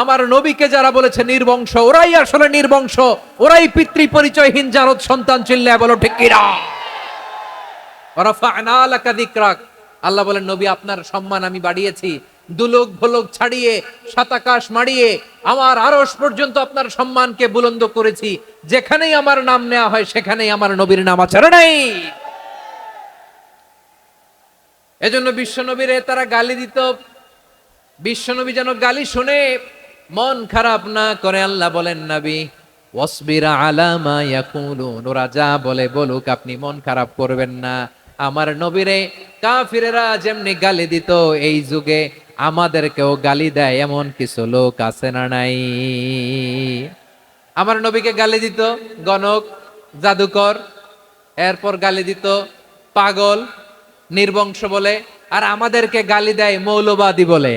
আমার নবীকে যারা বলেছে নির্বংশ, ওরাই আসলে নির্বংশ। ওরাই পিতৃ পরিচয়হীন সন্তান চিল্লায় বলো, ঠিক। আল্লাহ বলেন, নবী, আপনার সম্মান আমি বাড়িয়েছি। দুলোক ভোলক ছাড়িয়ে সাতাকাশ আমার আরশ পর্যন্ত আপনার সম্মানকে বুলন্দ করেছি। যেখানেই আমার নাম নেওয়া হয়, সেখানেই আমার নবীর নাম আছে নাই। এজন্য বিশ্ব নবীরে তারা গালি দিত। বিশ্বনবী যেন গালি শুনে মন খারাপ না করে, আল্লাহ বলেন, নবী, ওয়াসবিরা আলামা ইয়াকুলুন। ওরা যা বলে বলুক, আপনি মন খারাপ করবেন না। আমার নবীরে কাফিরেরা যেমনি গালি দিত, এই যুগে আমাদেরকেও গালি দেয় এমন কিছু লোক আছে না নাই? আমার নবীকে গালি দিত গণক, জাদুকর, এরপর গালি দিত পাগল, নির্বংশ বলে, আর আমাদেরকে গালি দেয় মৌলবাদী বলে।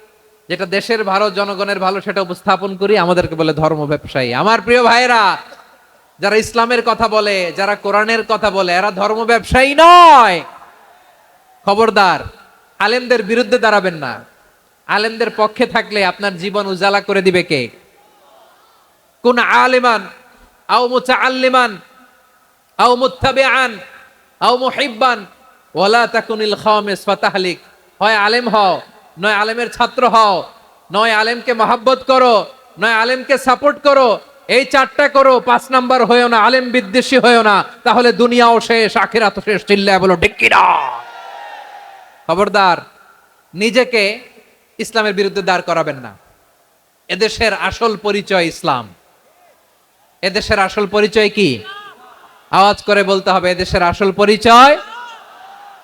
যেটা দেশের ভালো, জনগণের ভালো, সেটা উপস্থাপন করি, আমাদেরকে বলে ধর্ম ব্যবসায়ী। আমার প্রিয় ভাইরা যারা ইসলামের কথা বলে, যারা কোরআনের কথা বলে, এরা ধর্ম ব্যবসায়ী নয়। খবরদার, আলেমদের বিরুদ্ধে দাঁড়াবেন না। আলেমদের পক্ষে থাকলে আপনার জীবন উজালা করে দিবে কে? কোন আলেমান, আও মুতাআল্লিমান, আও মুত্তাবিআন, আও মুহিব্বান, ওয়ালা তাকুনিল খামিস ফাতাহলিক। হয় আলেম হও। নয় আলেমের ছাত্র হও। নয় আলেমকে মহাব্বত করো। নয় আলেমকে সাপোর্ট করো। এই চারটা করো, পাঁচ নাম্বার হয়েও না, আলেম বিদ্বেষী হয়েও না। তাহলে দুনিয়াও শেষ আখিরাত শেষ, চিল্লায় বলো ডিক্কিরা খবরদার, নিজেকে ইসলামের বিরুদ্ধে দাঁড় করাবেন না। এদেশের আসল পরিচয় ইসলাম। এদেশের আসল পরিচয় কি? আওয়াজ করে বলতে হবে, এদেশের আসল পরিচয়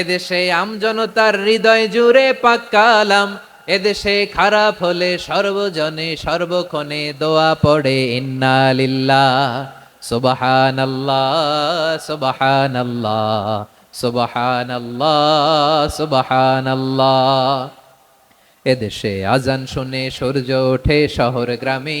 এদেশে আমজনতার হৃদয় জুড়ে পাক্কালাম এদেশে খারাপ হলে সর্বজনে সর্বক্ষণে দোয়া পড়ে, ইন্না লিল্লাহ সুবহান আল্লাহ সুবহান আল্লাহ সুবহান আল্লাহ সুবহান আল্লাহ এদেশে আজান শুনে সূর্য ওঠে শহর গ্রামে।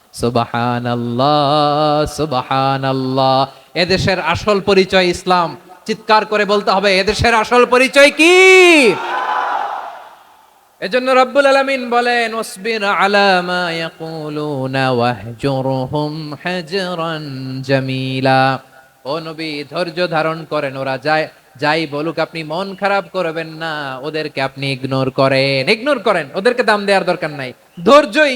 সুবহান আল্লাহ এদেশের আসল পরিচয় ইসলাম। চিৎকার করে বলতে হবে, এদেশের আসল পরিচয় কি? এজন্য রব্বুল বলেন জামিলা। ও নবী, ধৈর্য ধারণ করেন, ওরা যায়, যাই বলুক, আপনি মন খারাপ করবেন না, ওদেরকে আপনি ইগনোর করেন। ইগনোর করেন, ওদেরকে দাম দেওয়ার দরকার নাই। ধৈর্যই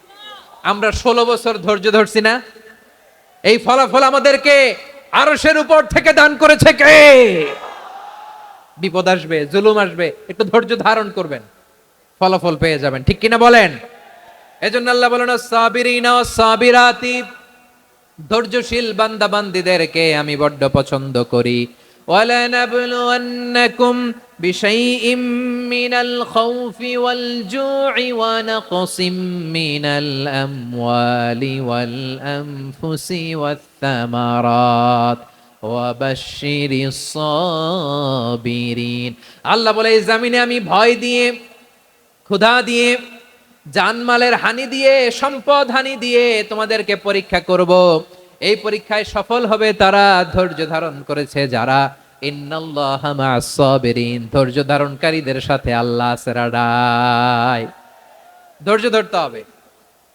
আমরা ষোলো বছর ধৈর্য ধরছি না। এই ফলাফল আমাদেরকে আরসের উপর থেকে দান করেছে কে? বিপদ আসবে, জুলুম আসবে, একটু ধৈর্য ধারণ করবেন, ফলাফল পেয়ে যাবেন। ঠিক কিনা বলেন? এজন্য আল্লাহ বলেন, সাবিরিনা ধৈর্যশীল বান্দাবান্দিদেরকে আমি বড্ড পছন্দ করি। بشيء من الخوف والجوع ونقص من الأموال والأنفس والثمرات وبشر الصابرين আল্লাহ বলে এই জামিনে আমি ভয় দিয়ে ক্ষুধা দিয়ে জানমালের হানি দিয়ে সম্পদ হানি দিয়ে তোমাদেরকে পরীক্ষা করব এই পরীক্ষায় সফল হবে তারা ধৈর্য ধারণ করেছে যারা ইন্নাল্লাহা মা'আস সাবিরিন ধৈর্য ধারণকারীদের সাথে আল্লাহ আছে রাডায় ধৈর্য ধরতে হবে।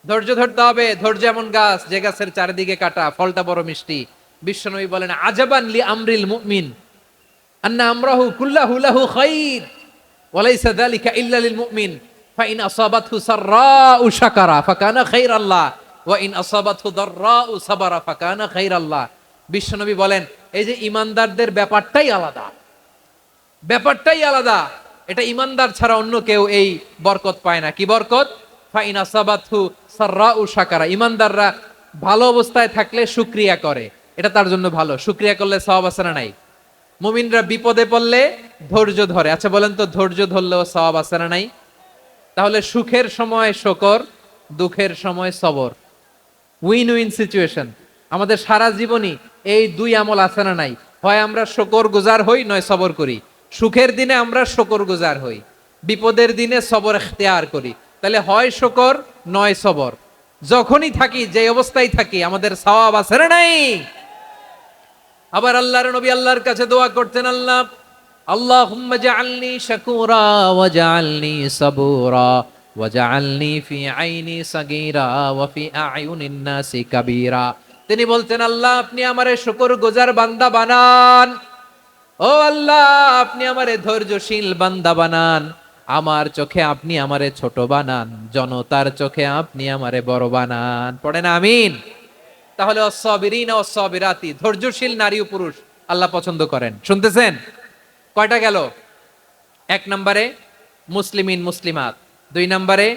ধৈর্য ধরতে হবে। ধৈর্য এমন গাছ, যে গাছের চারিদিকে কাটা, ফলটা বড় মিষ্টি। বিশ্বনবী বলেন, আজাবান লি আমরিল মুমিন, আন্না আমরাহু কুল্লাহু লাহু খাইর, ওয়ালাইসা যালিকা ইল্লা লিল মুমিন, ফাইন আসাবাতহু সাররাউ শাকারা, ফাকানা খাইরাল্লাহ, ওয়া ইন আসাবাতহু দাররাউ সাবারা, ফাকানা খাইরাল্লাহ। বিশ্বনবী বলেন, এই যে ইমানদারদের ব্যাপারটাই আলাদা। ব্যাপারটাই আলাদা। এটা ইমানদার ছাড়া অন্য কেউ এই বরকত পায় না। কি বরকত? ইমানদাররা ভালো অবস্থায় থাকলে শুকরিয়া করে। এটা তার জন্য ভালো। শুকরিয়া করলে সওয়াব আছে না নাই? মুমিনরা বিপদে পড়লে ধৈর্য ধরে। আচ্ছা বলেন তো, ধৈর্য ধরলেও সওয়াব আছে না নাই? তাহলে সুখের সময় শকর, দুঃখের সময় সবর। উইন উইন সিচুয়েশন আমাদের সারা জীবনই এই দুই আমল আছে না নাই? হয় আমরা শকর গুজার হই, নয় সবর করি। সুখের দিনে আমরা শকর গুজার হই। বিপদের দিনে সবর এখতিয়ার করি। তাহলে হয় শকর, নয় সবর। যখনই থাকি, যে অবস্থায় থাকি, আমাদের সওয়াব আছে না নাই? আবার আল্লাহর নবী আল্লাহর কাছে দোয়া করতেন, আল্লাহ ওয়া জাআলনি সাবুরা ওয়া জাআলনি ফি আইনি সাগীরা ওয়া ফি আয়ুনিন নাসি কাবীরা। তিনি বলছেন আল্লাহ, আপনি আমারে শুকর গুজার বান্দা বানান। ও আল্লাহ, আপনি আমারে ধৈর্যশীল বান্দা বানান। আমার চোখে আপনি আমারে ছোট বানান, জনতার চোখে আপনি আমারে বড় বানান। পড়েন আমিন? তাহলে অসবিরিন অসবিরাতি ধৈর্যশীল নারী ও পুরুষ আল্লাহ পছন্দ করেন। শুনতেছেন? কয়টা গেল? এক নম্বরে, মুসলিমিন, মুসলিমাত। দুই নম্বরে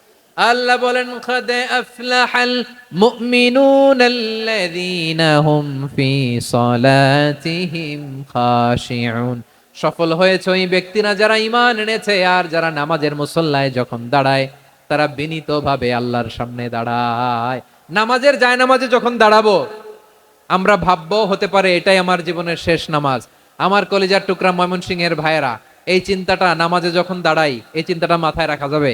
আল্লাহ বলেন, খাদে আফলাহাল মুমিনুন আল্লাযীনা হুম ফি সালাতিহিম খাশিউন। সফল হয়েছে ওই ব্যক্তিরা যারা ঈমান এনেছে আর যারা নামাজের মুসল্লায় যখন দাঁড়ায়, তারা বিনীতভাবে আল্লাহর সামনে দাঁড়ায়। নামাজের যায় নামাজে যখন দাঁড়াবো, আমরা ভাববো হতে পারে এটাই আমার জীবনের শেষ নামাজ। আমার কলেজার টুকরা ময়মনসিংহের ভাইয়েরা, এই চিন্তাটা নামাজে যখন দাঁড়াই, এই চিন্তাটা মাথায় রাখা যাবে?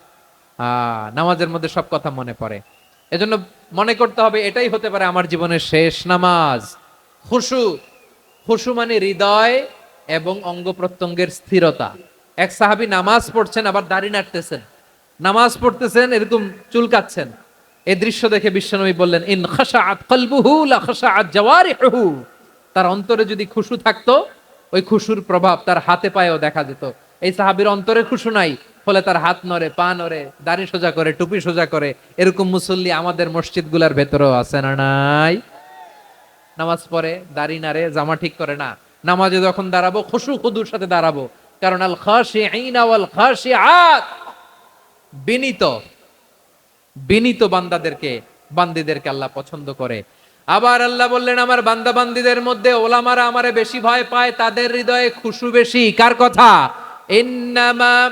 নামাজের মধ্যে সব কথা মনে পড়ে। এজন্য মনে করতে হবে, এটাই হতে পারে আমার জীবনের শেষ নামাজ। খুশু খুশু মানে হৃদয় এবং অঙ্গ প্রত্যঙ্গের স্থিরতা। এক সাহাবী নামাজ পড়ছেন, আবার দাড়ি নাড়তেছেন। নামাজ পড়তেছেন, এরকম চুলকাচ্ছেন এই দৃশ্য দেখে বিশ্বনবী বললেন, ইন খাশাআত কলবুহু লা খাশাআত জাওয়ারিহু তার অন্তরে যদি খুশু থাকতো, ওই খুশুর প্রভাব তার হাতে পায়েও দেখা যেত। এই সাহাবীর অন্তরে খুশু নাই ফলে তার হাত নড়ে, পা নড়ে, দাড়ি সোজা করে, টুপি সোজা করে, এরকম মুসল্লি আমাদের মসজিদগুলার ভেতরেও আছে না নাই? নামাজ পড়ে, দাড়ি নাড়ে, জামা ঠিক করে না। নামাজে যখন দাঁড়াবো, খুশু খুদুর সাথে দাঁড়াবো। কারণ আল খাশিঈনা ওয়াল খাশিআত। বিনীত বিনীত বান্দাদেরকে, বান্দিদেরকে আল্লাহ পছন্দ করে। আবার আল্লাহ বললেন, আমার বান্দা বান্দিদের মধ্যে ওলামারা আমারে বেশি ভয় পায়, তাদের হৃদয়ে খুশু বেশি। কার কথা? ইন্নামা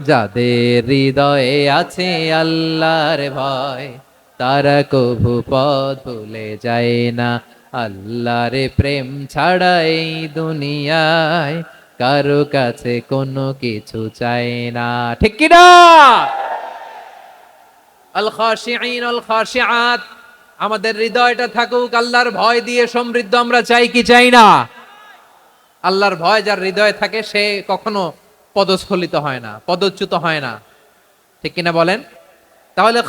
যাদের হৃদয়ে আছে আল্লাহর ভয়, তারা কভু পথ ভুলে যায় না। আল্লাহর প্রেম ছাড়া এই দুনিয়ায় কারও কাছে কোনো কিছু চায় না। ঠিক কিনা? আল খাশিঈন আল খাশিআত আমাদের হৃদয়টা থাকুক, আল্লাহর ভয় দিয়ে সমৃদ্ধ আমরা চাই কি চাই না? আল্লাহর ভয় যার হৃদয়ে থাকে, সে কখনো পদস্খলিত হয় না, পদচ্যুত হয় না। ঠিক কিনা বলেন? তাহলে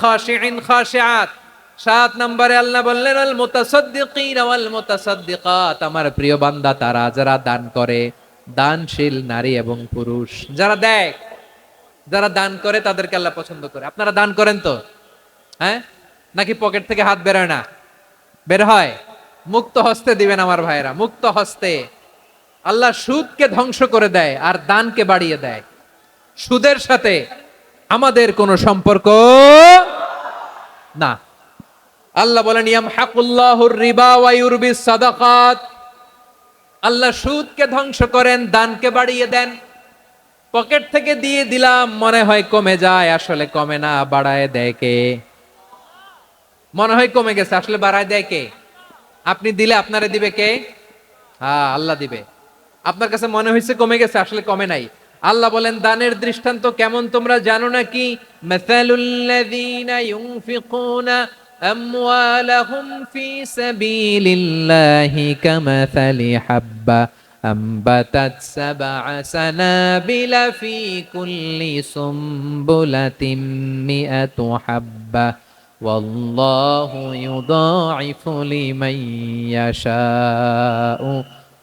সাত নম্বরে আল্লাহ বললেন, আল মুতাসাদ্দিকিন ওয়াল মুতাসাদ্দিকাত। আমার প্রিয় বান্দা, তারা যারা দান করে, দানশীল নারী এবং পুরুষ, যারা দেয়, যারা দান করে, তাদেরকে আল্লাহ পছন্দ করে। আপনারা দান করেন তো? হ্যাঁ? নাকি পকেট থেকে হাত বেরোয় না? বের হয়? মুক্ত হস্তে দিবেন আমার ভাইরা মুক্ত হস্তে। আল্লাহ সুদকে ধ্বংস করে দেয় আর দানকে বাড়িয়ে দেয়। সুদের সাথে আমাদের কোনো সম্পর্ক না। আল্লাহ বলেন ইয়াম রিবা ওয়া ইউরবিস সাদাকাত। আল্লাহ সুদকে ধ্বংস করেন, দানকে বাড়িয়ে দেন। পকেট থেকে দিয়ে দিলাম, মনে হয় কমে যায়, আসলে কমে না, বাড়ায় দেয় কে? মনে হয় কমে গেছে, আসলে বাড়ায় দেয় কে? আপনি দিলে আপনারে দিবে কে? হ্যাঁ আল্লাহ দিবে। আপনার কাছে মনে হয়েছে কমে গেছে আসলে কমে নাই আল্লাহ বলেন দানের দৃষ্টান্ত কেমন তোমরা জানো নাকি মাসালুল্লাযীনা ইউনফিকুনা আমওয়ালাহুম ফি সাবিলিল্লাহি কামাসালি হাব্বা أنبتت سبع سنابل في كل سنبلة مئة حبة والله يضاعف لمن يشاء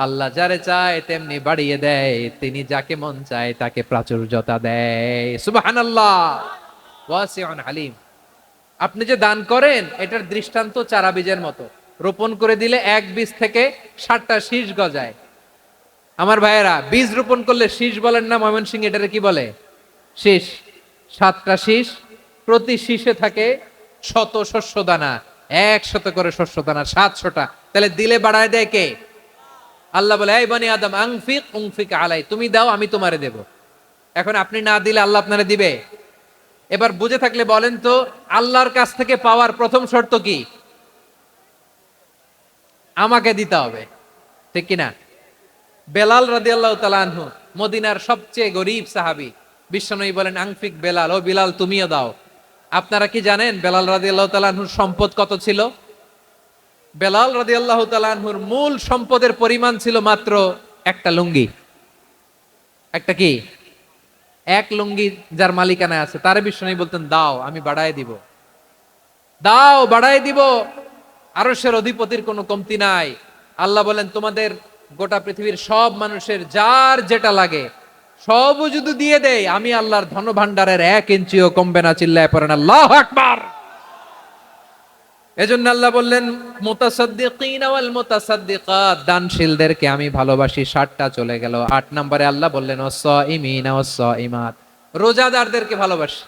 আল্লাহ যারে চায় তেমনি বাড়িয়ে দেয়, তিনি যাকে মন চায় তাকে প্রাচুর্যতা দেয়। সুবহানাল্লাহ। ওয়াসিউন হালিম। আপনি যে দান করেন, এটার দৃষ্টান্ত চারা বীজের মতো। রোপণ করে দিলে এক বীজ থেকে ষাটটা শীষ গজায়। আমার ভাইয়েরা, বীজ রোপণ করলে শীষ বলেন না ময়মনসিং এটারে কি বলে? শীষ। সাতটা শীষ, প্রতি শীষে থাকে শত শস্য দানা একশত করে শস্য দানা সাতশোটা। তাহলে দিলে বাড়ায় দেয় কে? আল্লাহ বলে, এই বনি আদম, আংফিক, উংফিক আলাই, তুমি দাও, আমি তোমারে দেব। এখন আপনি না দিলে আল্লাহ আপনারে দিবে? এবার বুঝে থাকলে বলেন তো, আল্লাহর কাছ থেকে পাওয়ার প্রথম শর্ত কি? আমাকে দিতে হবে। ঠিক কিনা? বেলাল রাদিয়াল্লাহু আল্লাহ আনহু, মদিনার সবচেয়ে গরিব সাহাবী, বিশ্বনবী বলেন, আংফিক বেলাল, ও বিলাল, তুমিও দাও। আপনারা কি জানেন, বেলাল রাদিয়াল্লাহু আল্লাহ আনহুর সম্পদ কত ছিল? বেলাল রাদিয়াল্লাহু আল্লাহ আনহুর মূল সম্পদের পরিমাণ ছিল মাত্র একটা লুঙ্গি। একটা কি? এক লুঙ্গি যার মালিকানায় আছে। তার বিশ্বনবী বলতেন, দাও, আমি বাড়ায় দিব। দাও, বাড়ায় দিব। আরশের অধিপতির কোনো কমতি নাই। আল্লাহ বলেন, তোমাদের গোটা পৃথিবীর সব মানুষের যার যেটা লাগে, সব যদি দিয়ে দেয়, আমি আল্লাহর ধন ভান্ডারের এক ইঞ্চিও কমবে না, চিল্লায় পড়েন আল্লাহ আকবার। এজন্য আল্লাহ বললেন মুতাসাদ্দিকাত। দানশীলদেরকে আমি ভালোবাসি, ষাটটা চলে গেল। আট নম্বরে আল্লাহ বললেন অস ইমিন অস ইমাত রোজাদারদেরকে ভালোবাসি।